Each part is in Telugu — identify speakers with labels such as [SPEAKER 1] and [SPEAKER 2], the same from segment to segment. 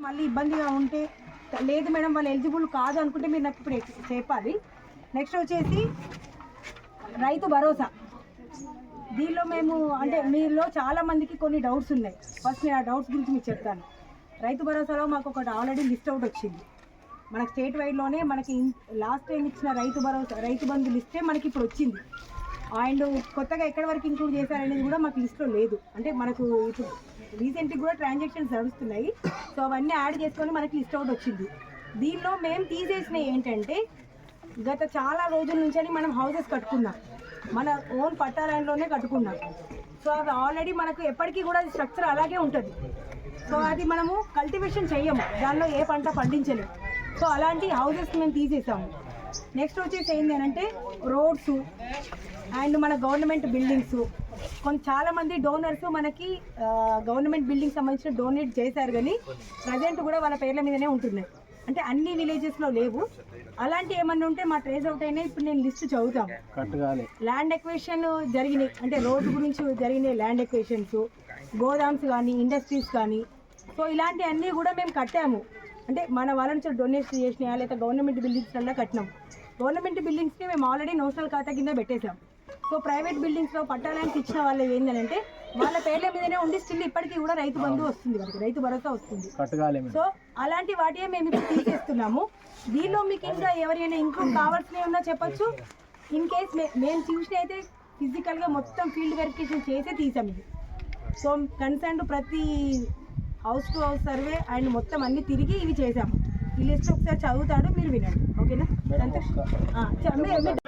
[SPEAKER 1] మళ్ళీ ఇబ్బందిగా ఉంటే లేదు మేడం వాళ్ళు ఎలిజిబుల్ కాదు అనుకుంటే మీరు నాకు ఇప్పుడు చెప్పాలి. నెక్స్ట్ వచ్చేసి రైతు భరోసా. దీనిలో మేము అంటే మీలో చాలా మందికి కొన్ని డౌట్స్ ఉన్నాయి. ఫస్ట్ నేను ఆ డౌట్స్ గురించి మీకు చెప్తాను. రైతు భరోసాలో మాకు ఒకటి ఆల్రెడీ లిస్ట్ అవుట్ వచ్చింది. మనకు స్టేట్ వైడ్లోనే మనకి లాస్ట్ టైం ఇచ్చిన రైతు భరోసా రైతు బంధు లిస్టే మనకి ఇప్పుడు వచ్చింది. అండ్ కొత్తగా ఎక్కడి వరకు ఇంక్లూడ్ చేశారనేది కూడా మాకు లిస్ట్లో లేదు. అంటే మనకు ఇప్పుడు రీసెంట్గా కూడా ట్రాన్సాక్షన్స్ నడుస్తున్నాయి. సో అవన్నీ యాడ్ చేసుకొని మనకి లిస్ట్ అవుట్ వచ్చింది. దీనిలో మేము తీసేసినవి ఏంటంటే గత చాలా రోజుల నుంచి మనం హౌసెస్ కట్టుకున్నాం. మన ఓన్ పట్టా ల్యాండ్లోనే కట్టుకున్నాం. సో అది ఆల్రెడీ మనకు ఎప్పటికీ కూడా స్ట్రక్చర్ అలాగే ఉంటుంది. సో అది మనము కల్టివేషన్ చెయ్యము. దానిలో ఏ పంట పండించలేము సో అలాంటి హౌసెస్ మేము తీసేసాము. నెక్స్ట్ వచ్చేసి ఏంటి అంటే రోడ్స్ అండ్ మన గవర్నమెంట్ బిల్డింగ్స్ కొంత చాలా మంది డోనర్స్ మనకి గవర్నమెంట్ బిల్డింగ్ సంబంధించిన డొనేట్ చేశారు కానీ ప్రజెంట్ కూడా వాళ్ళ పేర్ల మీదనే ఉంటున్నాయి. అంటే అన్ని విలేజెస్లో లేవు. అలాంటి ఏమన్నా ఉంటే మా ట్రేస్ అవుట్ అయినా ఇప్పుడు నేను లిస్ట్ చదువుతాము
[SPEAKER 2] కట్టగాలి
[SPEAKER 1] ల్యాండ్ ఎక్వేషన్ జరిగినాయి. అంటే రోడ్డు గురించి జరిగినాయి ల్యాండ్ ఎక్వేషన్స్ గోదామ్స్ కానీ ఇండస్ట్రీస్ కానీ. సో ఇలాంటివన్నీ కూడా మేము కట్టాము. అంటే మన వాళ్ళ నుంచి డొనేషన్ చేసినాయా లేదా గవర్నమెంట్ బిల్డింగ్స్ వల్ల కట్టినాం. గవర్నమెంట్ బిల్డింగ్స్ని మేము ఆల్రెడీ నోషనల్ ఖాతా కింద పెట్టేశాం. సో ప్రైవేట్ బిల్డింగ్స్లో పట్టాలాంటి ఇచ్చిన వాళ్ళు ఏంటంటే వాళ్ళ పేర్ల మీదనే ఉండి స్టిల్ ఇప్పటికీ కూడా రైతు బంధు వస్తుంది వాళ్ళకి రైతు భరోసా వస్తుంది. సో అలాంటి వాటియే మేము ఇప్పుడు తీసేస్తున్నాము. దీనిలో మీకు ఇంకా ఎవరైనా ఇంక్లూడ్ కావాల్సినవి ఉన్నా చెప్పొచ్చు. ఇన్ కేస్ మేము చూసిన అయితే ఫిజికల్గా మొత్తం ఫీల్డ్ వెరిఫికేషన్ చేసే తీసాం ఇది. సో కన్సర్న్ ప్రతి house to house survey and మొత్తం అన్ని తిరిగి ఇవి చేసాము. ఈ లిస్ట్ ఒకసారి చదువుతాడు మీరు వినండి. ఓకేనా? సంతోష్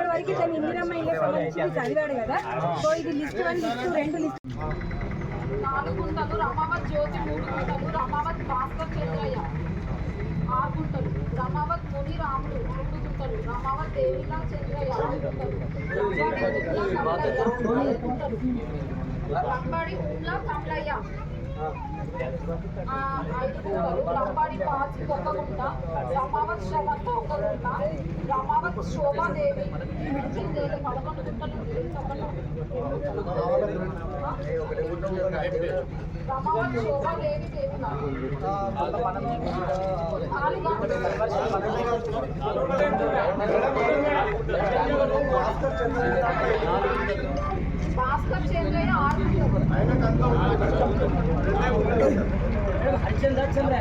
[SPEAKER 1] ఇప్పటి వరకు తను ఇందిరమ్మ ఇళ్ళ సంబంధించి చదివాడు కదా. సో ఇది లిస్ట్ వన్ లిస్ట్ రెండు లిస్ట్
[SPEAKER 3] నాలుగు గుంటలు రమావత్ జ్యోతి మూడు గుంటలు రమావత్ భాస్కర్ చంద్రయ్య ఆరు గుంటలు రమావత్ ముని రాముడు మూడు గుంటలు రమావత్ దేవిలా చంద్రయ్య ఆరు గుంటలు రంబాడి ఉమ్లా కమలయ్య. లంబాడి పాచి ఒక గుంట రమావత్ శ్రవంత ఒక గుంట రమావత్ శోభాదేవి దేవి పదకొండు గుంటలు భాస్కర్ రమావత్ శోభాదేవి చంద్ర చంద్ర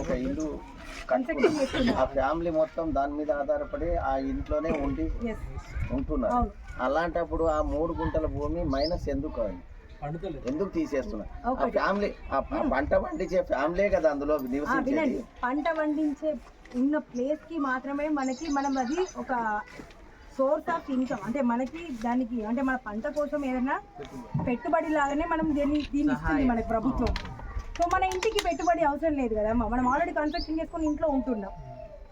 [SPEAKER 4] ఒక ఇల్లు కట్టుకున్నారు. ఆ ఫ్యామిలీ మొత్తం దాని మీద ఆధారపడి ఆ ఇంట్లోనే ఉండి ఉంటున్నారు. అలాంటప్పుడు ఆ మూడు గుంటల భూమి మైనస్ ఎందుకు అయింది? ఎందుకు తీసేస్తున్నారు ఆ. ఫ్యామిలీ ఆ పంట పండించే ఫ్యామిలీ కదా అందులో నివసించేది
[SPEAKER 1] పంట పండించే ఉన్న ప్లేస్కి మాత్రమే మనకి మనం అది ఒక సోర్స్ ఆఫ్ ఇన్కమ్. అంటే మనకి దానికి అంటే మన పంట కోసం ఏదైనా పెట్టుబడి లాగానే మనం దీన్ని దీన్ని ఇస్తుంది మనకి ప్రభుత్వం. సో మన ఇంటికి పెట్టుబడి అవసరం లేదు కదా మనం ఆల్రెడీ కన్స్ట్రక్షన్ చేసుకొని ఇంట్లో ఉంటున్నాం.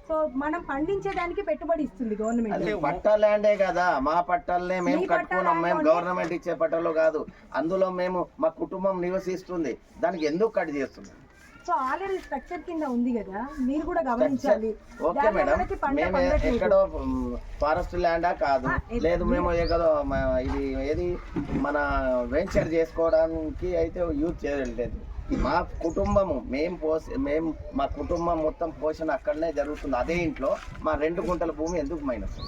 [SPEAKER 1] సో మనం పండించేదానికి పెట్టుబడి ఇస్తుంది గవర్నమెంట్
[SPEAKER 4] పట్టా ల్యాండే కదా. మా పట్టాలనే మేము కట్టుకున్నాం. మేము గవర్నమెంట్ ఇచ్చే పట్టాలు కాదు. అందులో మేము మా కుటుంబం నివసిస్తుంది. దానికి ఎందుకు కట్ చేస్తున్నాం
[SPEAKER 1] సో ఆల్రెడీ స్ట్రక్చర్ కింద ఉంది కదా మీరు కూడా గమనించాలి.
[SPEAKER 4] ఓకే మేడం మేము. ఎక్కడో ఫారెస్ట్ ల్యాండా కాదు. లేదు మేము మ- ఇది ఏది మన వెంచర్ చేసుకోవడానికి అయితే యూజ్ చేయలేదు. మా కుటుంబము మేము పోసి మేము మా కుటుంబం మొత్తం పోషణ అక్కడనే జరుగుతుంది. అదే ఇంట్లో మా రెండు గుంటల భూమి ఎందుకు మైనస్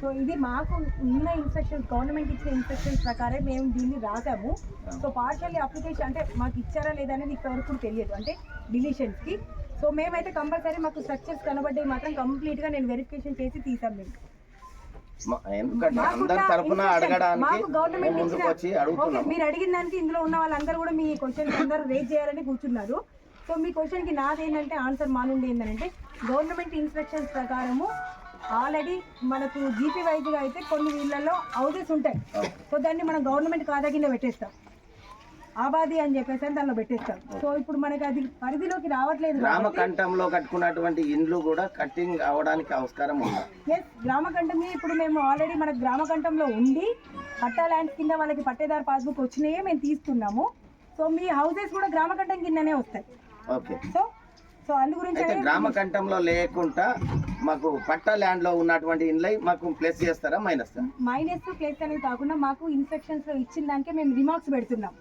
[SPEAKER 1] సో ఇది మాకు ఉన్న ఇన్స్ట్రక్షన్స్ గవర్నమెంట్ ఇచ్చిన ఇన్స్ట్రక్షన్స్ ప్రకారం మేము దీన్ని రాసాము. సో పార్షల్లీ అప్లికేషన్ అంటే మాకు ఇచ్చారా లేదా అనేది ఇప్పటివరకు తెలియదు. అంటే డిలీషన్స్కి. సో మేమైతే కంపల్సరీ మాకు స్ట్రక్చర్స్ కనబడ్డాయి మాత్రం కంప్లీట్గా నేను వెరిఫికేషన్ చేసి తీసాం మేము. మీరు అడిగిన దానికి ఇందులో ఉన్న వాళ్ళందరూ కూడా మీ క్వశ్చన్ అందరూ రేజ్ చేయాలని కూర్చున్నారు. సో మీ క్వశ్చన్కి నాదేంటంటే ఆన్సర్ మా నుండి ఏంటంటే గవర్నమెంట్ ఇన్స్ట్రక్షన్స్ ప్రకారము ఆల్రెడీ మనకు జీపీ వైజ్గా అయితే కొన్ని వీళ్ళల్లో హౌసెస్ ఉంటాయి. సో దాన్ని మనం గవర్నమెంట్ కాదా కింద పెట్టేస్తాం. ఆబాది అని చెప్పేసి అని దానిలో పెట్టేస్తాం. సో ఇప్పుడు మనకి అది పరిధిలోకి రావట్లేదు
[SPEAKER 4] గ్రామ
[SPEAKER 1] కాబట్టి
[SPEAKER 4] కంఠంలో కట్టుకున్నటువంటి ఇండ్లు కూడా కట్టింగ్ అవడానికి ఆస్కారం ఉందా?
[SPEAKER 1] ఎస్ గ్రామకంఠమే ఇప్పుడు మేము ఆల్రెడీ మన గ్రామకంఠంలో ఉండి పట్టా ల్యాండ్స్ కింద వాళ్ళకి పట్టేదారు పాస్బుక్ వచ్చినాయే మేము తీసుకున్నాము సో మీ హౌసెస్ కూడా గ్రామకంఠం కిందనే వస్తాయి.
[SPEAKER 4] ఓకే.
[SPEAKER 1] సో సో అందు గురించి
[SPEAKER 4] అయితే గ్రామ కంఠంలో లేకుండా మాకు పట్టా ల్యాండ్లో ఉన్నటువంటి ఇండ్లై మాకు ప్లస్ చేస్తారా మైనస్
[SPEAKER 1] మైనస్ ప్లేస్ అనేది కాకుండా మాకు ఇన్స్ట్రక్షన్స్లో ఇచ్చిన దానికే మేము రిమార్క్స్ పెడుతున్నాం.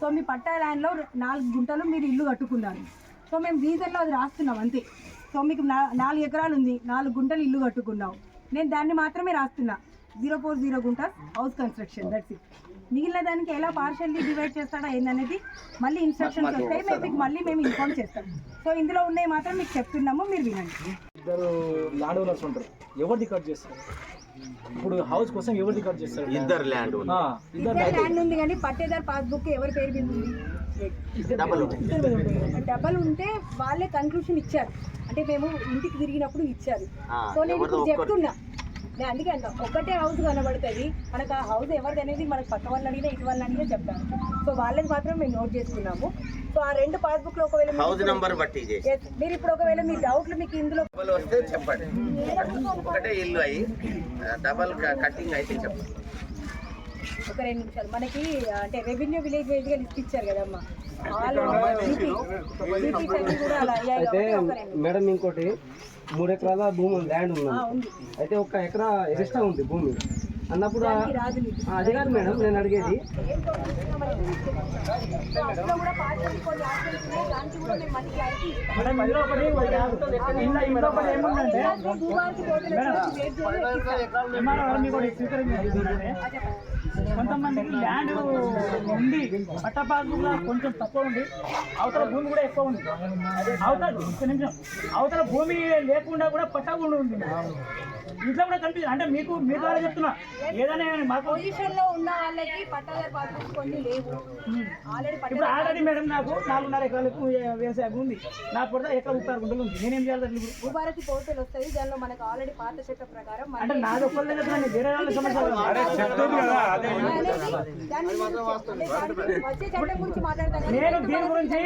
[SPEAKER 1] సో మీ పట్టా ల్యాండ్లో నాలుగు గుంటలు మీరు ఇల్లు కట్టుకున్నారు. సో మేము రీజన్లో అది రాస్తున్నాం అంతే. సో మీకు నాలుగు ఎకరాలు ఉంది నాలుగు గుంటలు ఇల్లు కట్టుకున్నావు నేను దాన్ని మాత్రమే రాస్తున్నా. జీరో ఫోర్ జీరో గుంటస్ హౌస్ కన్స్ట్రక్షన్ దట్స్ ఇట్ మిగిలిన దానికి ఎలా పార్షల్లీ డివైడ్ చేస్తాడా ఏందనేది మళ్ళీ ఇన్స్ట్రక్షన్స్ వస్తాయి. మేము మీకు మళ్ళీ మేము ఇన్ఫార్మ్ చేస్తాం. సో ఇందులో ఉన్నాయి మాత్రం మీకు చెప్తున్నాము మీరు వినండి.
[SPEAKER 2] ఇద్దరు ల్యాండ్ ఓనర్స్ ఉంటారు. ఎవరిది కట్ చేస్తారు? ఇప్పుడు హౌస్ కోసం ఎవరిది కట్ చేస్తారు?
[SPEAKER 5] ఇద్దరు ల్యాండ్
[SPEAKER 2] ఆ, ఇద్దరు
[SPEAKER 1] ల్యాండ్ ఉంది కానీ పట్టేదారు పాస్బుక్ ఎవరి పేరు మీద ఉంది?
[SPEAKER 5] డబల్
[SPEAKER 1] డబల్ ఉంటే వాళ్ళే కన్క్లూషన్ ఇచ్చారు. అంటే మేము ఇంటికి తిరిగినప్పుడు ఇచ్చారు. సో నేను ఇప్పుడు. చెప్తున్నా. నేను అందుకే అంట ఒక్కటే హౌస్ కనబడుతుంది. మనకు ఆ హౌస్ ఎవరిది అనేది మనకు పక్క వాళ్ళని అడిగినా ఇటు వాళ్ళని అడిగినా చెప్తాను సో వాళ్ళది మాత్రం మేము నోట్ చేసుకున్నాము. సో ఆ రెండు పాస్బుక్లో ఒకవేళ
[SPEAKER 5] హౌస్ నంబర్ బట్టి
[SPEAKER 1] మీరు ఇప్పుడు ఒకవేళ మీ డౌట్లు మీకు ఇందులో
[SPEAKER 4] వస్తే చెప్పండి. ఒకటే ఇల్లు అయ్యి డబల్ కట్టింగ్ అయితే చెప్పండి.
[SPEAKER 1] ఒక రెండు నిమిషాలు. మనకి అంటే రెవెన్యూ విలేజ్ వైజ్గా లిస్ట్ ఇచ్చారు కదమ్మా.
[SPEAKER 6] మేడం ఇంకోటి మూడు ఎకరాల భూమి ల్యాండ్
[SPEAKER 1] ఉంది.
[SPEAKER 6] అయితే ఒక ఎకరా ఎక్స్ట్రా ఉంది భూమి. అన్నప్పుడు అది కాదు మేడం నేను అడిగేది.
[SPEAKER 2] కొంతమందికి ల్యాండ్ ఉంది పట్ట పాస్బుక్ కొంచెం తక్కువ ఉంది. అవతల భూమి కూడా ఎక్కువ ఉంది. అవతల నిమిషం. అవతల భూమి లేకుండా కూడా పట్ట కూడా ఉంది. ఇంట్లో కూడా కనిపిస్తుంది అంటే మీకు మీ ద్వారా చెప్తున్నా. ఏదైనా మాకు
[SPEAKER 1] పొజిషన్లో ఉన్న వాళ్ళకి పట్టాదారు పాస్బుక్ కొన్ని లేవు. ఆల్రెడీ
[SPEAKER 2] ఇప్పుడు ఆల్రెడీ మేడం నాకు నాలుగున్నర ఎకరాలకు వ్యవసాయ భూమి ఉంది. నాకు కూడా ఎకరా ముప్పై గుంటలు ఉంది. నేనేం చేయాలి ఇప్పుడు?
[SPEAKER 1] భూభారతి పోర్టల్ వస్తుంది. దానిలో మనకు ఆల్రెడీ పాత చట్టం ప్రకారం
[SPEAKER 2] అంటే నాది ఒక్కళ్ళే చెప్తున్నాను వేరే వాళ్ళ సమస్య
[SPEAKER 1] వచ్చే చట్టం గురించి మాట్లాడతాం కానీ
[SPEAKER 2] నేను దీని గురించి